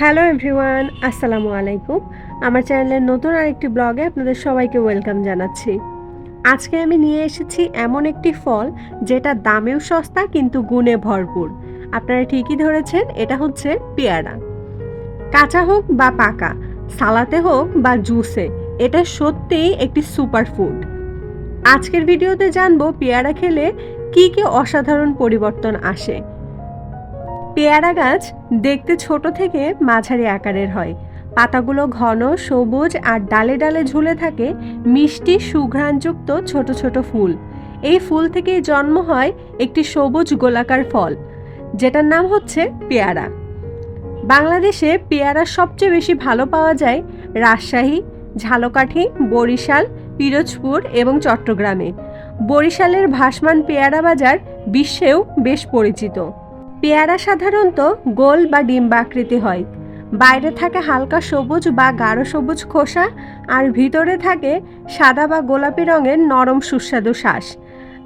Hello everyone, আসসালামু আলাইকুম। আমার চ্যানেলের নতুন আরেকটি ব্লগে আপনাদের সবাইকে ওয়েলকাম জানাচ্ছি। আজকে আমি নিয়ে এসেছি এমন একটি ফল যেটা দামেও সস্তা কিন্তু গুণে ভরপুর। আপনারা ঠিকই ধরেছেন, এটা হচ্ছে পেয়ারা। কাঁচা হোক বা পাকা, সালাতে হোক বা জুসে, এটা সত্যিই একটি সুপার ফুড আজকের ভিডিওতে জানব পেয়ারা খেলে কি কি অসাধারণ পরিবর্তন আসে পেয়ারা গাছ দেখতে ছোট থেকে মাঝারি আকারের হয়। পাতাগুলো ঘন, সবুজ আর ডালে ডালে ঝুলে থাকে মিষ্টি সুঘ্রাণযুক্ত ছোট ছোট ফুল। এই ফুল থেকেই জন্ম হয় একটি সবুজ গোলাকার ফল, যেটার নাম হচ্ছে পেয়ারা। বাংলাদেশে পেয়ারা সবচেয়ে বেশি ভালো পাওয়া যায় রাজশাহী, ঝালকাঠি, বরিশাল, পিরোজপুর এবং চট্টগ্রামে। বরিশালের ভাসমান পেয়ারা বাজার বিশ্বেও বেশ পরিচিত। পেয়ারা সাধারণত গোল বা ডিম্বাকৃতি হয়। বাইরে থাকে হালকা সবুজ বা গাঢ় সবুজ খোসা আর ভিতরে থাকে সাদা বা গোলাপি রঙের নরম সুস্বাদু শ্বাস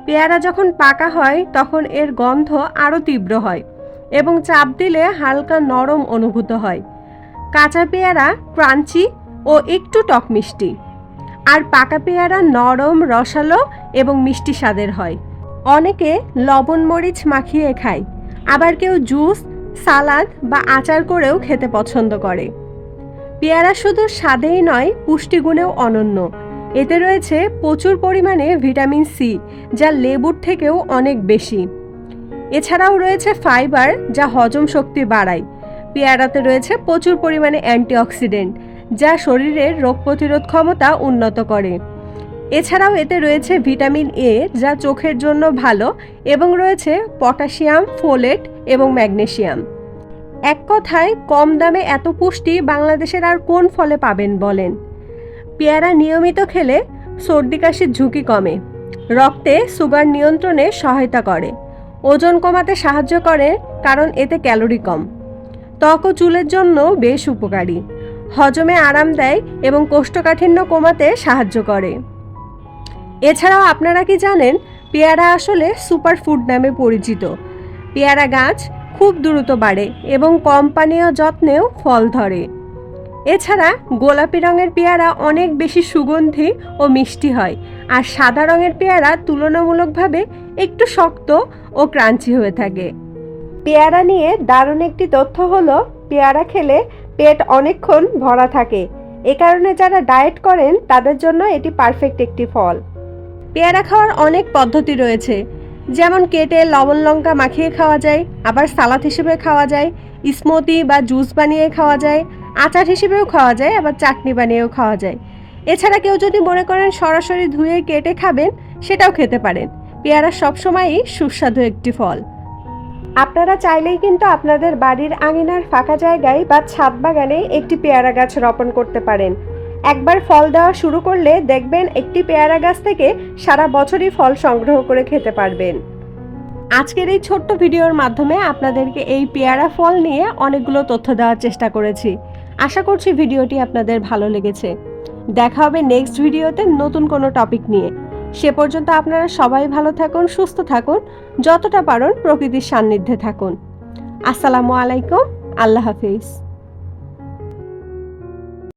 পেয়ারা যখন পাকা হয়, তখন এর গন্ধ আরও তীব্র হয় এবং চাপ দিলে হালকা নরম অনুভূত হয়। কাঁচা পেয়ারা ক্রাঞ্চি ও একটু টক মিষ্টি। আর পাকা পেয়ারা নরম, রসালো এবং মিষ্টি স্বাদের হয়। অনেকে লবণ মরিচ মাখিয়ে খায়। আবার কেউ জুস, সালাদ বা আচার করেও খেতে পছন্দ করে। পেয়ারা শুধু স্বাদেই নয়, পুষ্টিগুণেও অনন্য। এতে রয়েছে প্রচুর পরিমাণে ভিটামিন সি, যা লেবুর থেকেও অনেক বেশি। এছাড়াও রয়েছে ফাইবার, যা হজম শক্তি বাড়ায়। পেয়ারাতে রয়েছে প্রচুর পরিমাণে অ্যান্টিঅক্সিডেন্ট, যা শরীরের রোগ প্রতিরোধ ক্ষমতা উন্নত করে। এছাড়াও এতে রয়েছে ভিটামিন এ, যা চোখের জন্য ভালো, এবং রয়েছে পটাশিয়াম, ফোলেট এবং ম্যাগনেশিয়াম। এক কথায়, কম দামে এত পুষ্টি বাংলাদেশের আর কোন ফলে পাবেন বলেন? পেয়ারা নিয়মিত খেলে সর্দি কাশির ঝুঁকি কমে। রক্তে সুগার নিয়ন্ত্রণে সহায়তা করে। ওজন কমাতে সাহায্য করে, কারণ এতে ক্যালোরি কম। ত্বক চুলের জন্য বেশ উপকারী। হজমে আরাম দেয় এবং কোষ্ঠকাঠিন্য কমাতে সাহায্য করে। এছাড়াও আপনারা কি জানেন, পেয়ারা আসলে সুপার ফুড নামে পরিচিত। পেয়ারা গাছ খুব দ্রুত বাড়ে এবং কম পানীয় যত্নেও ফল ধরে। এছাড়া গোলাপি রঙের পেয়ারা অনেক বেশি সুগন্ধি ও মিষ্টি হয়, আর সাদা রঙের পেয়ারা তুলনামূলকভাবে একটু শক্ত ও ক্রাঞ্চি হয়ে থাকে। পেয়ারা নিয়ে দারুণ একটি তথ্য হলো, পেয়ারা খেলে পেট অনেকক্ষণ ভরা থাকে। এ কারণে যারা ডায়েট করেন, তাদের জন্য এটি পারফেক্ট একটি ফল। পেয়ারা খাওয়ার অনেক পদ্ধতি রয়েছে। যেমন কেটে লবণ লঙ্কা মাখিয়ে খাওয়া যায়, আবার সালাদ হিসেবে খাওয়া যায়, স্মুদি বা জুস বানিয়ে খাওয়া যায়, আচার হিসেবেও খাওয়া যায়, আবার চাটনি বানিয়েও খাওয়া যায়। এছাড়া কেউ যদি মনে করেন সরাসরি ধুয়ে কেটে খাবেন, সেটাও খেতে পারেন। পেয়ারা সবসময়ই সুস্বাদু একটি ফল। আপনারা চাইলেই কিন্তু আপনাদের বাড়ির আঙিনার ফাঁকা জায়গায় বা ছাদ বাগানে একটি পেয়ারা গাছ রোপণ করতে পারেন। একবার ফল দেওয়া শুরু করলে দেখবেন একটি পেয়ারা গাছ থেকে সারা বছরই ফল সংগ্রহ করে খেতে পারবেন। আজকের এই ছোট্ট ভিডিওর মাধ্যমে আপনাদেরকে এই পেয়ারা ফল নিয়ে অনেকগুলো তথ্য দেওয়ার চেষ্টা করেছি। আশা করছি ভিডিওটি আপনাদের ভালো লেগেছে। দেখা হবে নেক্সট ভিডিওতে নতুন কোনো টপিক নিয়ে। সে পর্যন্ত আপনারা সবাই ভালো থাকুন, সুস্থ থাকুন, যতটা পারুন প্রকৃতির সান্নিধ্যে থাকুন। আসসালামু আলাইকুম, আল্লাহ হাফিজ।